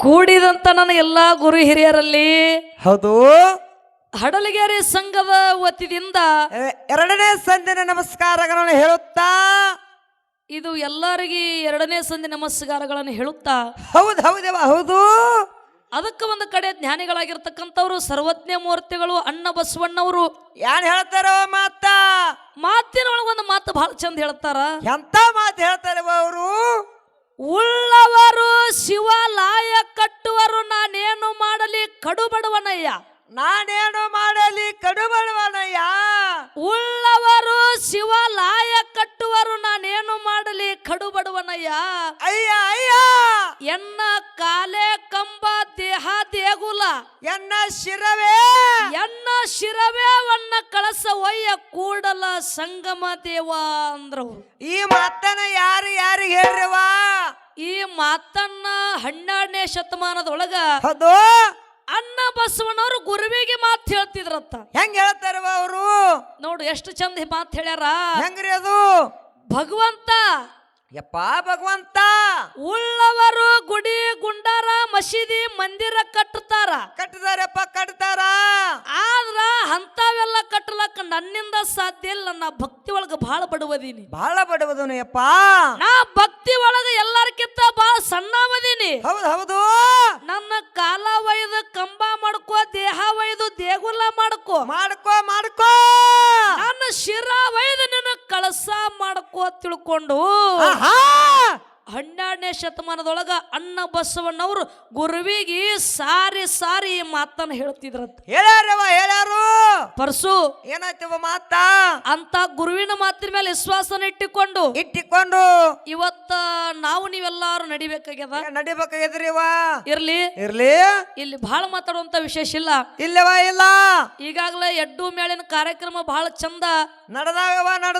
ಕೂಡಿದಂತ ನನ್ನ ಎಲ್ಲಾ ಗುರು ಹಿರಿಯರಲ್ಲಿ ಹೌದು. ಹಡಲಗೆರೆ ಸಂಘದ ವತಿಯಿಂದ ಎರಡನೇ ಸಂದಿನ ನಮಸ್ಕಾರಗಳನ್ನು ಹೇಳುತ್ತಾ? ಇದು ಎಲ್ಲರಿಗೆ ಎರಡನೇ ಸಂಧಿ ನಮಸ್ಕಾರಗಳನ್ನು ಹೇಳುತ್ತಾ? ಹೌದು ಹೌದವ ಹೌದು. ಅದಕ್ಕೆ ಒಂದು ಕಡೆ ಜ್ಞಾನಿಗಳಾಗಿರ್ತಕ್ಕಂಥವ್ರು ಸರ್ವಜ್ಞ ಮೂರ್ತಿಗಳು ಅಣ್ಣ ಬಸವಣ್ಣವರು. ಯಾರು ಹೇಳ್ತಾರೋ ಮಾತ? ಮಾತಿನೊಳಗೆ ಒಂದು ಮಾತು ಬಹಳ ಚಂದ ಹೇಳ್ತಾರ. ಎಂತ ಮಾತು ಹೇಳ್ತಾರೆ ಅವರು? ಉಳ್ಳವರು ಶಿವಾಲಯ ಕಟ್ಟುವರು ನಾನೇನು ಮಾಡಲಿ ಕಡುಬಡವನಯ್ಯ? ನಾನೇನು ಮಾಡಲಿ ಕಡುಬಡವನಯ್ಯ? ಉಳ್ಳವರು ಶಿವಲಾಯ ಕಟ್ಟುವರು ನಾನೇನು ಮಾಡಲಿ ಕಡುಬಡವನಯ್ಯ? ಅಯ್ಯ ಅಯ್ಯ! ಎನ್ನ ಕಾಲೆ ಕಂಬ ದೇಹ ದೇಗುಲ? ಎನ್ನ ಶಿರವೇ? ಎನ್ನ ಶಿರವೇವನ್ನ ಕಳಸ ಒಯ್ಯ ಕೂಡಲ ಸಂಗಮ ದೇವ ಅಂದ್ರವ್ರು. ಈ ಮಾತನ್ನ ಯಾರು ಯಾರಿಗೆ ಹೇಳ್ರವ ಈ ಮಾತನ್ನ ಹನ್ನೆರಡನೇ ಶತಮಾನದೊಳಗ ಹೌದು. ಅನ್ನ ಬಸವಣ್ಣವರು ಗುರುವಿಗೆ ಮಾತು ಹೇಳ್ತಿದ್ರತ್ತ ಹೆಂಗ್ ಹೇಳ್ತಾರವ ಅವರು? ನೋಡು ಎಷ್ಟು ಚಂದ ಮಾತು ಹೇಳ್ಯಾರ. ಹೆಂಗ್ರಿ ಅದು? ಭಗವಂತ. ಯಪ್ಪ ಭಗವಂತ. ಉಳ್ಳವರು ಗುಡಿ ಗುಂಡಾರ ಮಸೀದಿ ಮಂದಿರ ಕಟ್ಟಲಕ್ಕ ನನ್ನಿಂದ ಸಾಧ್ಯ ಇಲ್ಲ ನನ್ನ ಭಕ್ತಿ ಒಳಗ ಬಹಳ ಬಡವದೀನಿ. ಬಹಳ ಬಡವದನು ಯಪ್ಪ. ನಾ ಭಕ್ತಿ ಒಳಗ ಎಲ್ಲಾರ್ಕಿಂತ ಬಹಳ ಸಣ್ಣವದೀನಿ. ಹೌದು ಹೌದು. ನನ್ನ ಕಾಲ ಒಯ್ದು ಕಂಬ ಮಾಡ್ಕೋ ದೇಹ ಒಯ್ದು ದೇಗುಲ ಮಾಡ್ಕೋ. ಮಾಡ್ಕೋ ಮಾಡ್ಕೋ. ನನ್ನ ಶಿರ ಒಯ್ದು ನಿನ್ನ ಕಳಸ ಮಾಡ್ಕೋ ತಿಳ್ಕೊಂಡು ಹನ್ನೆರಡನೇ ಶತಮಾನದೊಳಗ ಅಣ್ಣ ಬಸವಣ್ಣವರು ಗುರುವಿಗೆ ಸಾರಿ ಸಾರಿ ಮಾತನ್ನ ಹೇಳ್ತಿದ್ರಂತ. ಹೇಳ್ಯಾರವ ಹೇಳ್ಯಾರು. ಪರ್ಸು ಏನಾಯ್ತವ ಮಾತಾ? ಅಂತ ಗುರುವಿನ ಮಾತಿನ ಮೇಲೆ ವಿಶ್ವಾಸನ ಇಟ್ಟಿಕೊಂಡು ಇಟ್ಟಿಕೊಂಡು. ಇವತ್ತ ನಾವು ನೀವೆಲ್ಲಾರು ನಡಿಬೇಕಾಗ್ಯದ? ನಡಿಬೇಕಾಗ್ಯದ್ರಿವ ಇರ್ಲಿ. ಇರ್ಲಿ. ಇಲ್ಲಿ ಬಹಳ ಮಾತಾಡುವಂತ ವಿಶೇಷ ಇಲ್ಲ. ಇಲ್ಲವಾ ಇಲ್ಲ. ಈಗಾಗಲೇ ಎಡ್ಡು ಮೇಳಿನ ಕಾರ್ಯಕ್ರಮ ಬಹಳ ಚಂದ. ನಡೆದಾಗವ ನಡೆದ